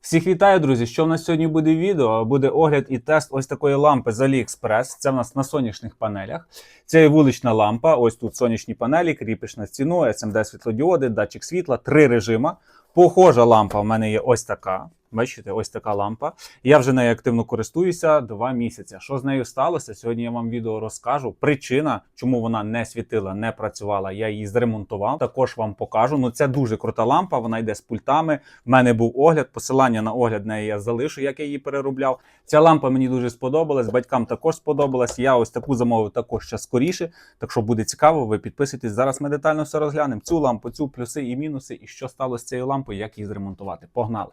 Всіх вітаю, друзі! Що в нас сьогодні буде відео? Буде огляд і тест ось такої лампи з AliExpress. Це в нас на сонячних панелях. Це є вулична лампа. Ось тут сонячні панелі, кріпиш на стіну, SMD світлодіоди, датчик світла, три режима. Похожа лампа в мене є ось така. Бачите, ось така лампа. Я вже нею активно користуюся два місяці. Що з нею сталося? Сьогодні я вам відео розкажу. Причина, чому вона не світила, не працювала. Я її зремонтував. Також вам покажу. Ну це дуже крута лампа. Вона йде з пультами. В мене був огляд. Посилання на огляд неї я залишу, як я її переробляв. Ця лампа мені дуже сподобалась. Батькам також сподобалась. Я ось таку замовив також ще скоріше. Так що буде цікаво, ви підписуйтесь. Зараз ми детально все розглянемо. Цю лампу, цю плюси і мінуси, і що сталося з цією лампою, як її зремонтувати. Погнали!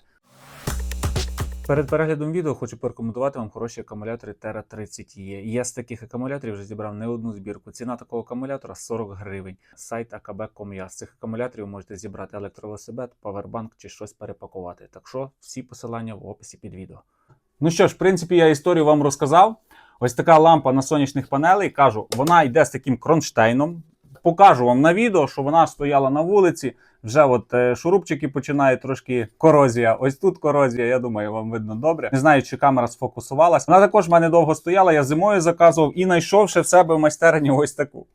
Перед переглядом відео хочу порекомендувати вам хороші акумулятори Terra 30 e Я з таких акумуляторів вже зібрав не одну збірку. Ціна такого акумулятора 40 гривень. Сайт akb.com.ua. З цих акумуляторів можете зібрати електровелосипед, павербанк чи щось перепакувати. Так що всі посилання в описі під відео. Ну що ж, в принципі, я історію вам розказав. Ось така лампа на сонячних панелей. Кажу, вона йде з таким кронштейном. Покажу вам на відео, що вона стояла на вулиці. Вже от е, шурупчики починає трошки корозія. Ось тут корозія. Я думаю, вам видно добре. Не знаю, чи камера сфокусувалась. Вона також в мене довго стояла. Я зимою заказував і знайшовши в себе в майстерні ось таку.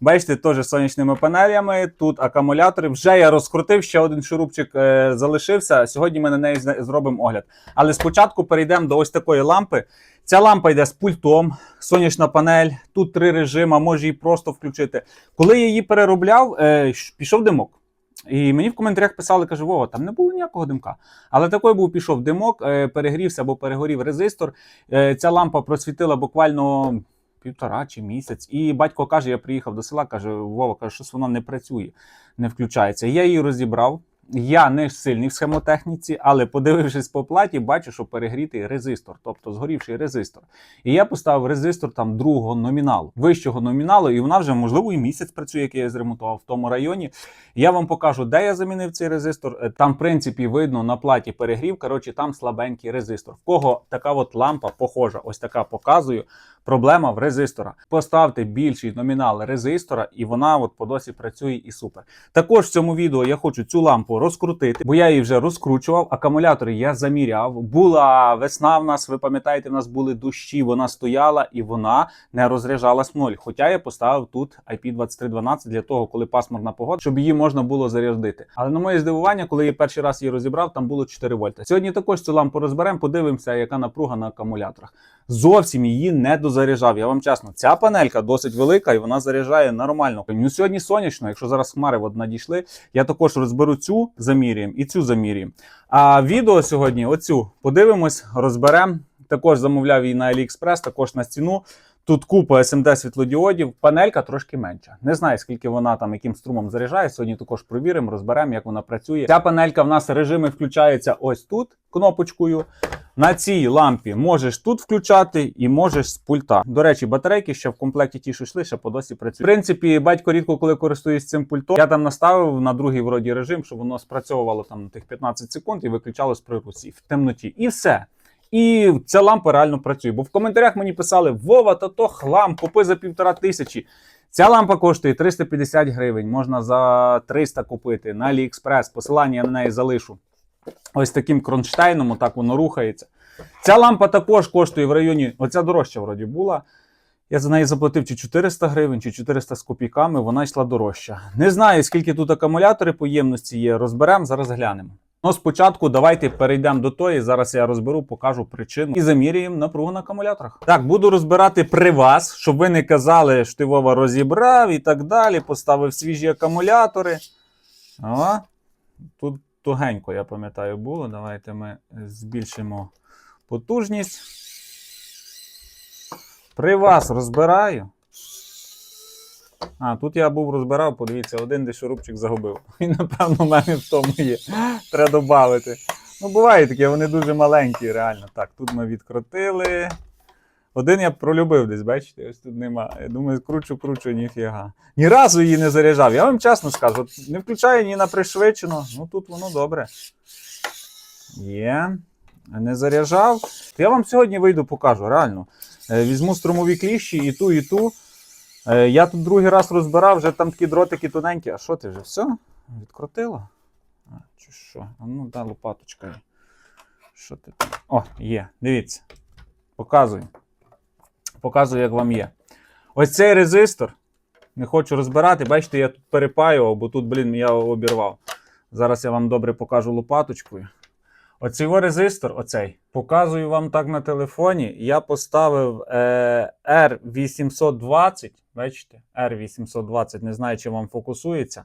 Бачите, теж сонячними панелями. Тут акумулятори. Вже я розкрутив, ще один шурупчик е, залишився. Сьогодні ми на неї зробимо огляд. Але спочатку перейдемо до ось такої лампи. Ця лампа йде з пультом, сонячна панель. Тут три режима, може її просто включити. Коли я її переробляв, е, пішов димок. І мені в коментарях писали, каже, Вова, там не було ніякого димка. Але такий був пішов димок, е, перегрівся або перегорів резистор. Е, Ця лампа просвітила буквально півтора чи місяць. І батько каже: я приїхав до села, каже: Вова, каже, щось воно не працює, не включається. Я її розібрав. Я не сильний в схемотехніці, але подивившись по платі, бачу, що перегрітий резистор, тобто згорівший резистор. І я поставив резистор там другого номіналу, вищого номіналу, і вона вже, можливо, і місяць працює, як я зремонтував в тому районі. Я вам покажу, де я замінив цей резистор. Е, Там, в принципі, видно на платі перегрів. Коротше, там слабенький резистор. В кого така от лампа похожа, ось така показую. Проблема в резистора. Поставте більший номінал резистора, і вона от по досі працює і супер. Також в цьому відео я хочу цю лампу розкрутити, бо я її вже розкручував. Акумулятори я заміряв. Була весна в нас, ви пам'ятаєте, в нас були дощі, вона стояла і вона не розряджалась ноль. Хоча я поставив тут IP2312 для того, коли пасмурна погода, щоб її можна було зарядити. Але на моє здивування, коли я перший раз її розібрав, там було 4 вольта. Сьогодні також цю лампу розберемо, подивимося, яка напруга на акумуляторах. Зовсім її не дозаряджав. Я вам чесно, ця панелька досить велика і вона заряджає нормально. Ну сьогодні сонячно, якщо зараз хмари от надійшли, я також розберу цю замірюємо і цю замірюємо. А відео сьогодні, оцю подивимось, розберемо. Також замовляв її на AliExpress, також на стіну. Тут купа SMD світлодіодів, панелька трошки менша. Не знаю, скільки вона там яким струмом заряджає. Сьогодні також провіримо, розберемо, як вона працює. Ця панелька в нас режими включається ось тут кнопочкою. На цій лампі можеш тут включати і можеш з пульта. До речі, батарейки ще в комплекті ті, що йшли, ще по досі працюють. В принципі, батько рідко, коли користуюсь цим пультом, я там наставив на другий вроді режим, щоб воно спрацьовувало там на тих 15 секунд і виключалось при руці в темноті. І все. І ця лампа реально працює. Бо в коментарях мені писали: Вова, та то хлам, купи за півтора тисячі. Ця лампа коштує 350 гривень, можна за 300 купити на AliExpress. Посилання я на неї залишу. Ось таким кронштейном, отак воно рухається. Ця лампа також коштує в районі, оця дорожча вроді була. Я за неї заплатив чи 400 гривень, чи 400 з копійками, вона йшла дорожча. Не знаю, скільки тут акумулятори по ємності є. Розберемо, зараз глянемо. Ну, спочатку давайте перейдемо до тої. Зараз я розберу, покажу причину і замірюємо напругу на акумуляторах. Так, буду розбирати при вас, щоб ви не казали, що ти Вова розібрав і так далі. Поставив свіжі акумулятори. О, тут тугенько, я пам'ятаю, було. Давайте ми збільшимо потужність. При вас розбираю. А, тут я був розбирав, подивіться, один десь шурупчик загубив. І, напевно, в мене в тому є. Треба додати. Ну, буває таке, вони дуже маленькі, реально. Так, тут ми відкрутили. Один я пролюбив десь, бачите, ось тут нема. Я думаю, кручу, кручу, ніфіга. Ні разу її не заряджав. Я вам чесно скажу, не включаю ні на пришвидшено. Ну тут воно добре. Є. Не заряджав. Я вам сьогодні вийду, покажу, реально. Е, Візьму струмові кліщі і ту, і ту. Е, Я тут другий раз розбирав, вже там такі дротики тоненькі. А що ти вже все? Відкрутила? А, чи що? А ну да, лопаточка. Що ти там? О, є. Дивіться. Показую. Показую, як вам є. Ось цей резистор. Не хочу розбирати. Бачите, я тут перепаював, бо тут, блін, я обірвав. Зараз я вам добре покажу лопаточкою. Оцей його резистор, оцей, показую вам так на телефоні. Я поставив е, R820. Бачите? R820, не знаю, чи вам фокусується.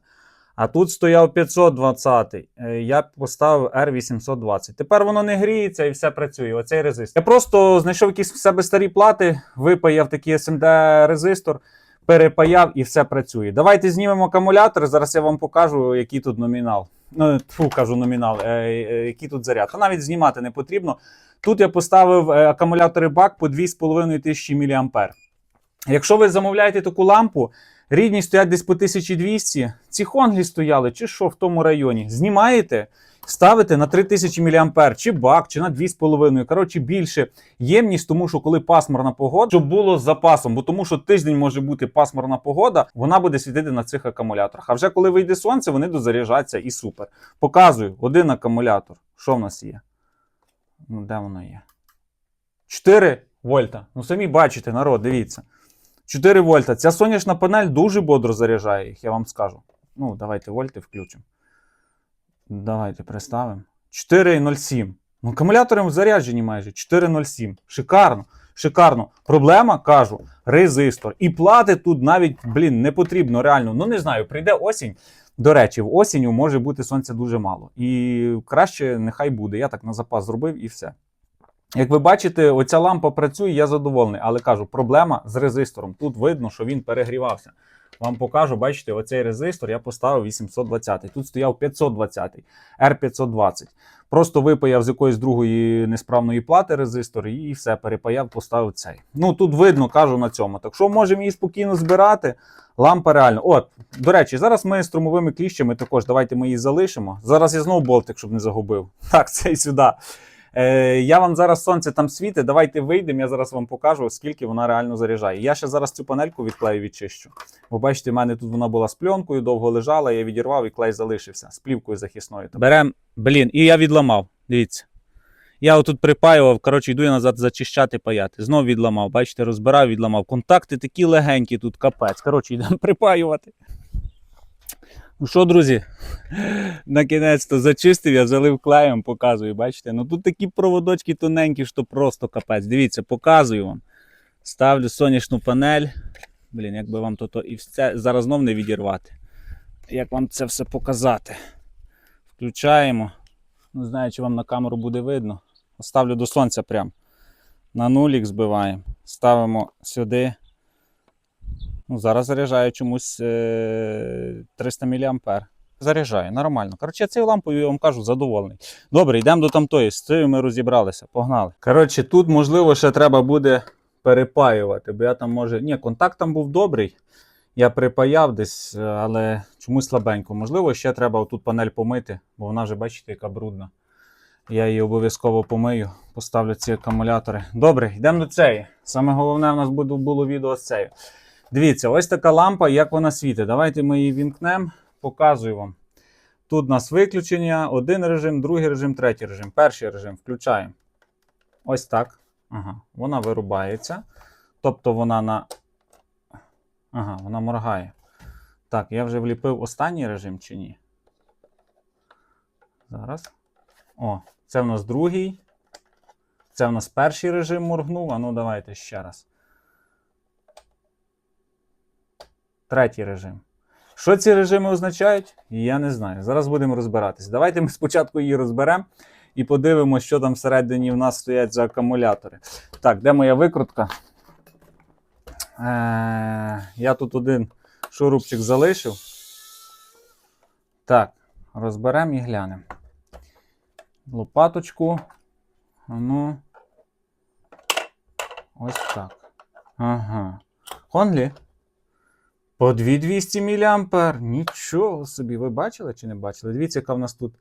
А тут стояв 520. Е, Я поставив R820. Тепер воно не гріється і все працює. Оцей резистор. Я просто знайшов якісь в себе старі плати, випаяв такий SMD резистор, перепаяв і все працює. Давайте знімемо акумулятор. Зараз я вам покажу, який тут номінал. Ну, тьфу, кажу номінал, е, е, який тут заряд. А навіть знімати не потрібно. Тут я поставив акумулятори бак по 2500 мА. Якщо ви замовляєте таку лампу, рідні стоять десь по 1200, ці хонглі стояли, чи що в тому районі. Знімаєте, ставите на 3000 мА, чи бак, чи на 2,5, коротше більше ємність, тому що коли пасмурна погода, щоб було з запасом, бо тому що тиждень може бути пасмурна погода, вона буде світити на цих акумуляторах. А вже коли вийде сонце, вони дозаряджаться і супер. Показую один акумулятор. Що в нас є? Ну, де воно є? 4 вольта. Ну, самі бачите, народ, дивіться. 4 вольта. Ця сонячна панель дуже бодро заряджає їх, я вам скажу. Ну, давайте вольти включимо. Давайте приставимо. 4,07. Ну, акумулятори заряджені майже. 4,07. Шикарно. Шикарно. Проблема, кажу, резистор. І плати тут навіть, блін, не потрібно реально. Ну, не знаю, прийде осінь. До речі, в осінню може бути сонця дуже мало. І краще нехай буде. Я так на запас зробив і все. Як ви бачите, оця лампа працює, я задоволений, але кажу, проблема з резистором. Тут видно, що він перегрівався. Вам покажу, бачите, оцей резистор я поставив 820. Тут стояв 520, R520. Просто випаяв з якоїсь другої несправної плати резистор і все, перепаяв, поставив цей. Ну тут видно, кажу на цьому. Так що можемо її спокійно збирати. Лампа реально. От, до речі, зараз ми струмовими кліщами також. Давайте ми її залишимо. Зараз я знову болтик, щоб не загубив. Так, цей сюди. Е, я вам зараз сонце там світить. Давайте вийдемо. Я зараз вам покажу, скільки вона реально заряджає. Я ще зараз цю панельку від клею відчищу. Бо бачите, в мене тут вона була з пленкою, довго лежала, я відірвав і клей залишився з плівкою захисною. Берем, блін, і я відламав. Дивіться. Я отут припаював, коротше, йду я назад зачищати, паяти. Знов відламав, бачите, розбирав, відламав. Контакти такі легенькі тут, капець. Коротше, йдемо припаювати. Ну що, друзі, на кінець-то зачистив, я залив клеєм, показую, бачите? Ну тут такі проводочки тоненькі, що просто капець. Дивіться, показую вам. Ставлю сонячну панель. Блін, як би вам то, то і все зараз знов не відірвати. Як вам це все показати? Включаємо. Не знаю, чи вам на камеру буде видно. Ставлю до сонця прям. На нулік збиваємо. Ставимо сюди. Ну, зараз заряджаю чомусь е, 300 мА. Заряджає, нормально. Коротше, цією лампою я вам кажу, задоволений. Добре, йдемо до тамтої. З цією ми розібралися. Погнали. Коротше, тут, можливо, ще треба буде перепаювати, бо я там може. Ні, контакт там був добрий. Я припаяв десь, е, але чомусь слабенько. Можливо, ще треба отут панель помити, бо вона вже, бачите, яка брудна. Я її обов'язково помию, поставлю ці акумулятори. Добре, йдемо до цієї. Саме головне у нас було відео з цією. Дивіться, ось така лампа, як вона світить. Давайте ми її вімкнемо, показую вам. Тут у нас виключення, один режим, другий режим, третій режим. Перший режим включаємо. Ось так. Ага, Вона вирубається. Тобто вона на. Ага, вона моргає. Так, я вже вліпив останній режим чи ні? Зараз. О, це в нас другий. Це в нас перший режим моргнув. А ну давайте ще раз. Третій режим. Що ці режими означають? Я не знаю. Зараз будемо розбиратися. Давайте ми спочатку її розберемо і подивимося, що там всередині в нас стоять за акумулятори. Так, де моя викрутка? Е, я тут один шурупчик залишив. Так, розберемо і глянемо. Лопаточку. Ну. Ось так. Ага. Хонлі. По 2200 мА. Нічого собі. Ви бачили чи не бачили? Дивіться, яка в нас тут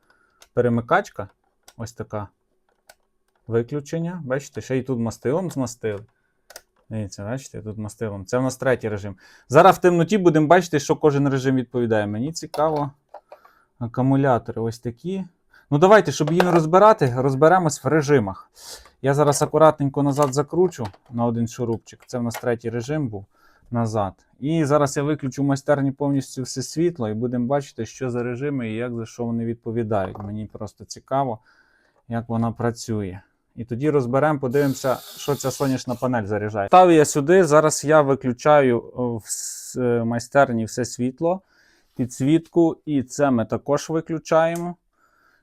перемикачка. Ось така. Виключення. Бачите, ще й тут мастилом змастили. Дивіться, бачите, тут мастилом. Це в нас третій режим. Зараз в темноті будемо бачити, що кожен режим відповідає. Мені цікаво. Акумулятори ось такі. Ну давайте, щоб її не розбирати, розберемось в режимах. Я зараз акуратненько назад закручу на один шурупчик. Це в нас третій режим був назад. І зараз я виключу в майстерні повністю все світло і будемо бачити, що за режими і як за що вони відповідають. Мені просто цікаво, як вона працює. І тоді розберемо, подивимося, що ця сонячна панель заряджає. Ставлю я сюди. Зараз я виключаю в е, майстерні все світло, підсвітку, і це ми також виключаємо.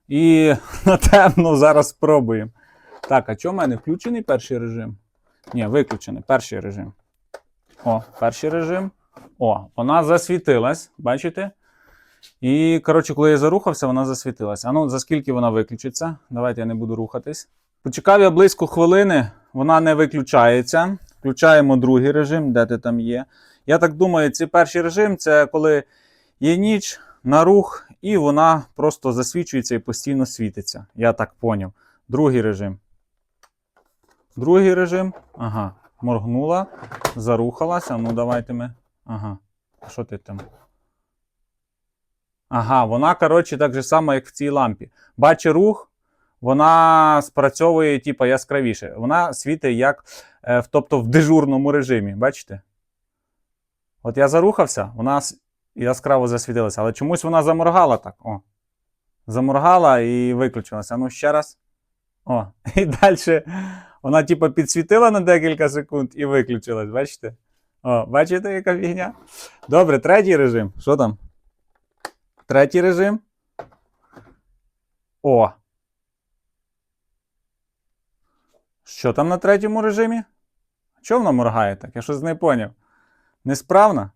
І на темно зараз спробуємо. Так, а чому в мене включений перший режим? Ні, виключений перший режим. О, перший режим. О, вона засвітилась, бачите? І, коротше, коли я зарухався, вона засвітилась. А ну, за скільки вона виключиться? Давайте я не буду рухатись. Почекав я близько хвилини, вона не виключається. Включаємо другий режим, де ти там є. Я так думаю, цей перший режим це коли є ніч на рух, і вона просто засвічується і постійно світиться. Я так поняв. Другий режим. Другий режим. Ага. Моргнула, зарухалася. Ну, давайте ми. Ага. А Що ти там? Ага, вона, коротше, так же само, як в цій лампі. Бачить рух, вона спрацьовує, типу, яскравіше. Вона світить як, е, в- тобто в дежурному режимі. Бачите? От я зарухався, вона яскраво засвітилася, але чомусь вона заморгала так. О. Заморгала і виключилася. Ну, ще раз. О, і далі вона, типу, підсвітила на декілька секунд і виключилась. Бачите? О, бачите, яка фігня? Добре, третій режим. Що там? Третій режим. О. Що там на третьому режимі? Чого вона моргає так? Я щось не поняв. Несправна?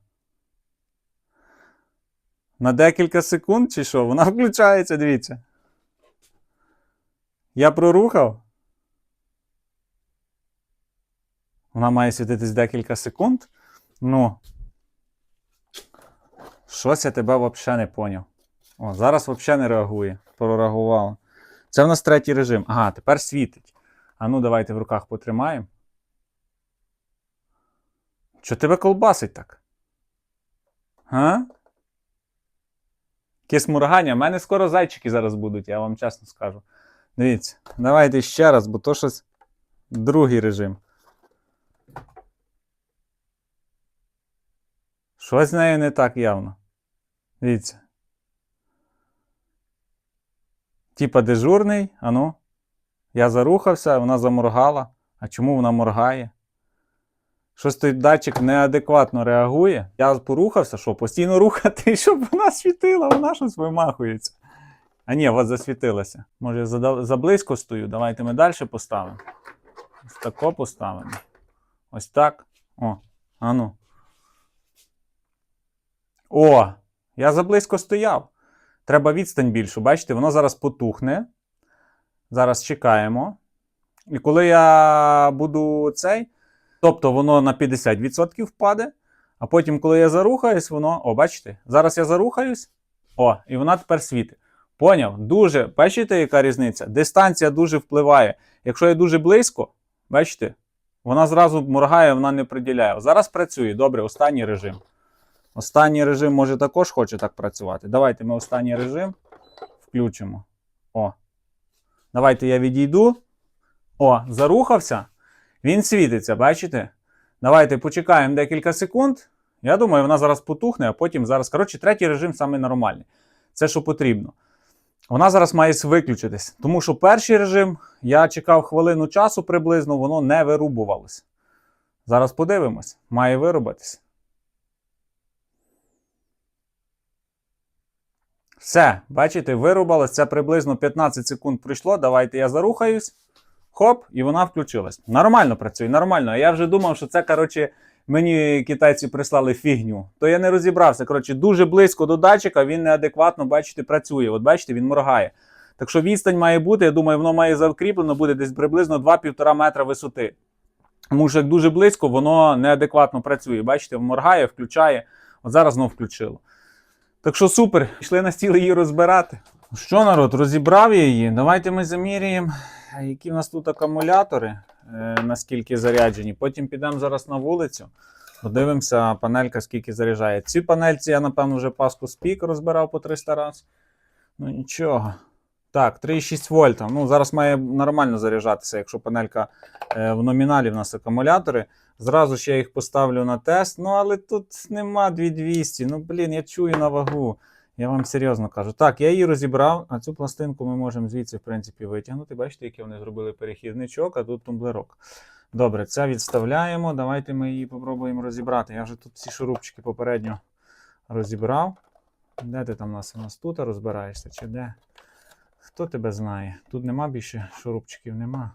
На декілька секунд чи що? Вона включається, дивіться. Я прорухав. Вона має світитись декілька секунд. Ну. Щось я тебе взагалі не поняв. О, зараз взагалі не реагує. Прореагувала. Це в нас третій режим. Ага, тепер світить. А ну, давайте в руках потримаємо. Що тебе колбасить так? Га? Якесь моргання. У мене скоро зайчики зараз будуть, я вам чесно скажу. Дивіться, давайте ще раз, бо то щось другий режим. Щось з нею не так явно. Дивіться. Типа дежурний, ану. Я зарухався, вона заморгала. А чому вона моргає? Щось той датчик неадекватно реагує. Я порухався, що постійно рухати, щоб вона світила, вона щось вимахується. А ні, от засвітилася. Може, я заблизько стою. Давайте ми далі поставимо. Ось тако поставимо. Ось так. О, ану. О! Я заблизько стояв. Треба відстань більшу. Бачите, воно зараз потухне. Зараз чекаємо. І коли я буду цей, тобто воно на 50% впаде. А потім, коли я зарухаюсь, воно. О, бачите? Зараз я зарухаюсь. О, і вона тепер світить. Поняв? Дуже. Бачите, яка різниця? Дистанція дуже впливає. Якщо я дуже близько, бачите, вона зразу моргає, вона не приділяє. Зараз працює. Добре, останній режим. Останній режим може також хоче так працювати. Давайте ми останній режим включимо. О. Давайте я відійду. О, зарухався. Він світиться, бачите? Давайте почекаємо декілька секунд. Я думаю, вона зараз потухне, а потім зараз. Коротше, третій режим саме нормальний. Це що потрібно. Вона зараз має виключитись. Тому що перший режим я чекав хвилину часу приблизно, воно не вирубувалось. Зараз подивимось, має вирубатись. Все, бачите, вирубалось. Це приблизно 15 секунд пройшло. Давайте я зарухаюсь. Хоп, і вона включилась. Нормально працює, нормально. Я вже думав, що це, коротше, мені китайці прислали фігню. То я не розібрався. Коротше, дуже близько до датчика, він неадекватно, бачите, працює. От бачите, він моргає. Так що відстань має бути, я думаю, воно має закріплено, буде десь приблизно 2-1,5 метра висоти. Тому що як дуже близько, воно неадекватно працює. Бачите, моргає, включає. От зараз знов включило. Так що супер, йшли на стіл її розбирати. Ну Що, народ, розібрав я її. Давайте ми заміряємо, які в нас тут акумулятори, е, наскільки заряджені. Потім підемо зараз на вулицю. Подивимося, панелька скільки заряджає. Ці панельці я, напевно, вже паску спік розбирав по 300 раз. Ну нічого. Так, 3,6 вольта. Ну, зараз має нормально заряджатися, якщо панелька е, в номіналі в нас акумулятори. Зразу ж я їх поставлю на тест. Ну, але тут нема 2200. Ну, блін, я чую на вагу. Я вам серйозно кажу. Так, я її розібрав, а цю пластинку ми можемо звідси, в принципі, витягнути. Бачите, який вони зробили перехідничок, а тут тумблерок. Добре, це відставляємо. Давайте ми її попробуємо розібрати. Я вже тут ці шурупчики попередньо розібрав. Де ти там у нас? У нас тут розбираєшся чи де? Хто тебе знає? Тут нема більше шурупчиків, нема.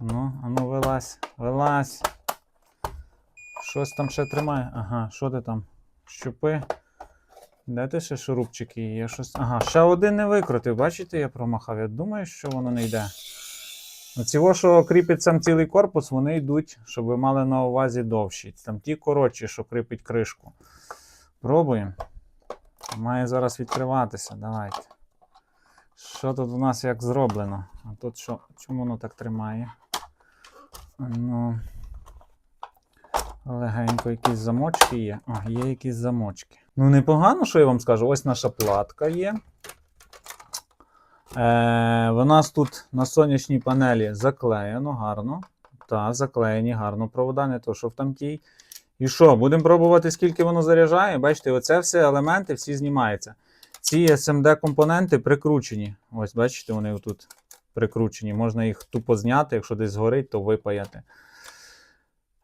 Ну, а ну вилазь, вилазь. Щось там ще тримає. Ага, що ти там? Щупи. Де ти ще шурупчики є? Щось. Ага, ще один не викрутив. Бачите, я промахав. Я думаю, що воно не йде. Ці, що кріпить сам цілий корпус, вони йдуть, щоб ви мали на увазі довші. Там ті коротші, що кріпить кришку. Пробуємо. Має зараз відкриватися. Давайте. Що тут у нас як зроблено? А тут що? Чому воно так тримає? Ну. Легенько якісь замочки є. А, є якісь замочки. Ну, непогано, що я вам скажу. Ось наша платка є. Е, нас тут на сонячній панелі заклеєно гарно. Та, заклеєні гарно провода, не то, що в тамтій. І що, будемо пробувати, скільки воно заряджає. Бачите, оце все елементи всі знімаються. Ці SMD-компоненти прикручені. Ось, бачите, вони тут прикручені. Можна їх тупо зняти, якщо десь згорить, то випаяти.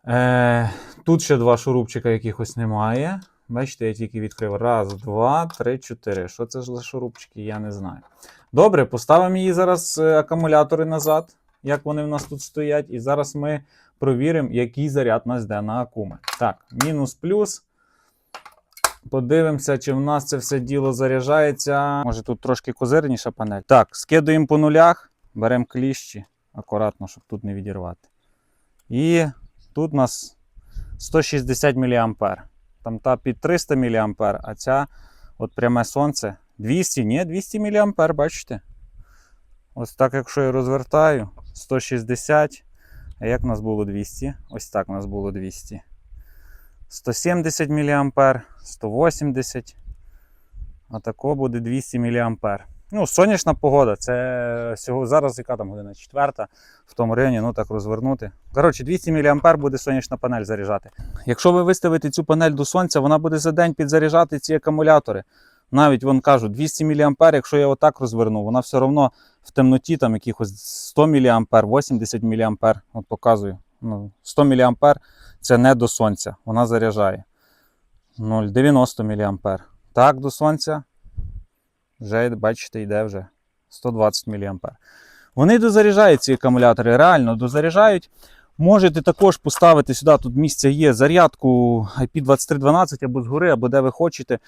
Е, тут ще два шурупчика якихось немає. Бачите, я тільки відкрив. Раз, два, три, чотири. Що це ж за шурупчики, я не знаю. Добре, поставимо її зараз е, акумулятори назад, як вони в нас тут стоять. І зараз ми провіримо, який заряд нас йде на акуми. Так, мінус плюс. Подивимося, чи в нас це все діло заряджається. Може тут трошки козирніша панель. Так, скидуємо по нулях, беремо кліщі, акуратно, щоб тут не відірвати. І тут у нас 160 мА. Там та під 300 мА, а ця от пряме сонце 200, ні, 200 мА, бачите? Ось так, якщо я розвертаю, 160. А як у нас було 200? Ось так у нас було 200. 170 мА, 180. А тако буде 200 мА. Ну, сонячна погода. Це зараз, яка там година? Четверта в тому районі, ну так розвернути. Коротше, 200 мА буде сонячна панель заряджати. Якщо ви виставите цю панель до сонця, вона буде за день підзаряджати ці акумулятори. Навіть вон кажу, 200 мА, якщо я отак розверну, вона все одно в темноті там якихось 100 мА, 80 мА, от показую. Ну, 100 мА це не до сонця, вона заряджає. 0,90 мА. Так, до сонця. Вже, бачите, йде вже 120 мА. Вони дозаряджають ці акумулятори, реально дозаряджають. Можете також поставити сюди, тут місце є, зарядку IP2312 або згори, або де ви хочете.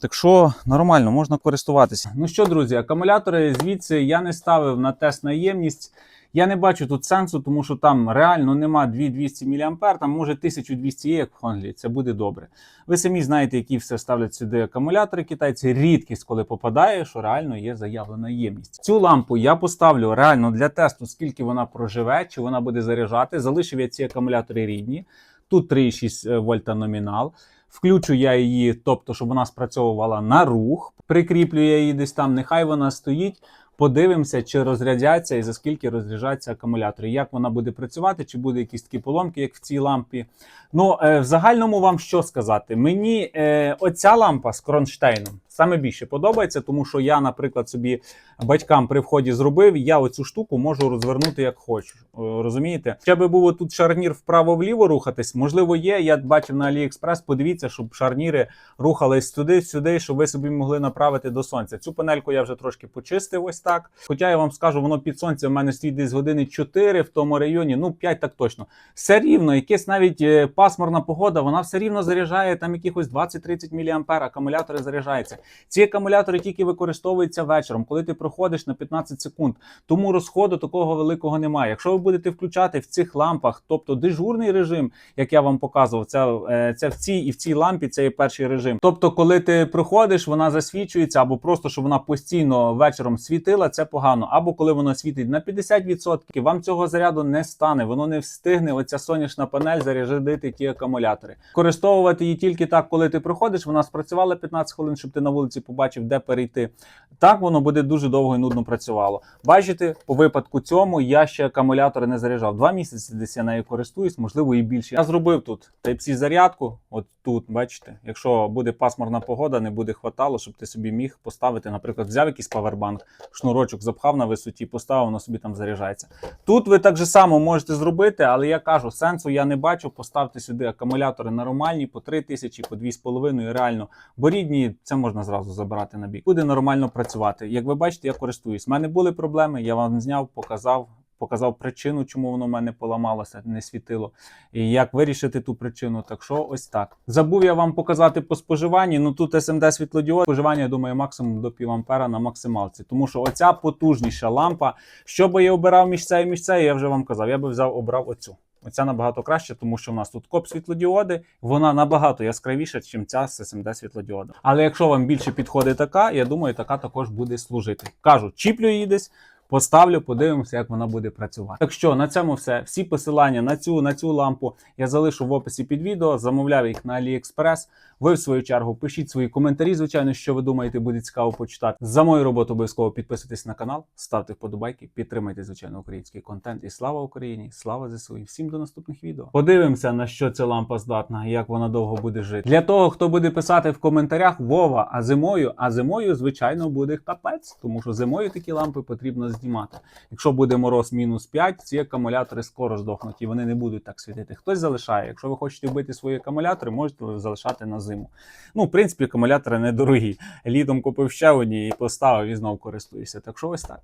Так що нормально, можна користуватися. Ну що, друзі, акумулятори звідси я не ставив на тест на ємність. Я не бачу тут сенсу, тому що там реально нема 2200 мА, там може 1200 є, як в Хонглі, це буде добре. Ви самі знаєте, які все ставлять сюди акумулятори китайці. Рідкість, коли попадає, що реально є заявлена ємність. Цю лампу я поставлю реально для тесту, скільки вона проживе, чи вона буде заряджати. Залишив я ці акумулятори рідні. Тут 3,6 вольта номінал. Включу я її, тобто, щоб вона спрацьовувала на рух. Прикріплю я її десь там, нехай вона стоїть. Подивимося, чи розрядяться і за скільки розряджаються акумулятори. Як вона буде працювати, чи буде якісь такі поломки, як в цій лампі. Ну, е, в загальному вам що сказати? Мені е, оця лампа з кронштейном саме більше подобається, тому що я, наприклад, собі батькам при вході зробив. Я оцю штуку можу розвернути як хочу. Е, Розумієте? Ще би було тут шарнір вправо-вліво рухатись. Можливо, є. Я бачив на AliExpress, Подивіться, щоб шарніри рухались туди-сюди, щоб ви собі могли направити до сонця. Цю панельку я вже трошки почистив. Ось так. Хоча я вам скажу, воно під сонцем в мене стоїть десь години 4 в тому районі, ну 5 так точно. Все рівно, якась навіть е, пасмурна погода, вона все рівно заряджає там якихось 20-30 мА, акумулятори заряджаються. Ці акумулятори тільки використовуються вечором, коли ти проходиш на 15 секунд. Тому розходу такого великого немає. Якщо ви будете включати в цих лампах, тобто дежурний режим, як я вам показував, це, це в цій і в цій лампі це є перший режим. Тобто, коли ти проходиш, вона засвічується, або просто щоб вона постійно вечором світила, це погано. Або коли вона світить на 50%, вам цього заряду не стане, воно не встигне. Оця сонячна панель зарядити ті акумулятори. Користовувати її тільки так, коли ти проходиш. Вона спрацювала 15 хвилин, щоб ти на вулиці побачив, де перейти. Так воно буде дуже добре. Довго і нудно працювало. Бачите, по випадку цьому я ще акумулятори не заряджав. Два місяці десь я нею користуюсь, можливо, і більше. Я зробив тут Type-C зарядку. От тут, бачите, якщо буде пасмурна погода, не буде хватало, щоб ти собі міг поставити, наприклад, взяв якийсь павербанк, шнурочок запхав на висоті, поставив, воно собі там заряджається. Тут ви так же само можете зробити, але я кажу, сенсу я не бачу. Поставте сюди акумулятори нормальні по 3 тисячі, по 2,5 і реально. Бо рідні це можна зразу забирати на бік. Буде нормально працювати. Як ви бачите, я користуюсь. У мене були проблеми, я вам зняв, показав. Показав причину, чому воно в мене поламалося, не світило, і як вирішити ту причину. Так що ось так. Забув я вам показати по споживанні. Ну тут SMD світлодіод. Споживання, я думаю, максимум до пів на максималці. Тому що оця потужніша лампа. Що би я обирав між і між цією, я вже вам казав. Я би взяв, обрав оцю. Оця набагато краще, тому що в нас тут коп світлодіоди, вона набагато яскравіша, ніж ця з SMD світлодіодом. Але якщо вам більше підходить така, я думаю, така також буде служити. Кажу, чіплю її десь. Поставлю, подивимося, як вона буде працювати. Так що на цьому все. Всі посилання на цю на цю лампу я залишу в описі під відео. Замовляв їх на AliExpress. Ви в свою чергу пишіть свої коментарі. Звичайно, що ви думаєте, буде цікаво почитати. За мою роботу обов'язково підписуйтесь на канал, ставте вподобайки, підтримайте звичайно український контент. І слава Україні! Слава ЗСУ! І всім до наступних відео. Подивимося на що ця лампа здатна, як вона довго буде жити. Для того, хто буде писати в коментарях Вова, а зимою, а зимою, звичайно, буде капець, тому що зимою такі лампи потрібно знімати. Якщо буде мороз мінус 5, ці акумулятори скоро здохнуть і вони не будуть так світити. Хтось залишає. Якщо ви хочете вбити свої акумулятори, можете залишати на зиму. Ну, в принципі, акумулятори недорогі. Літом купив ще одні і поставив і знов користуюся. Так що ось так.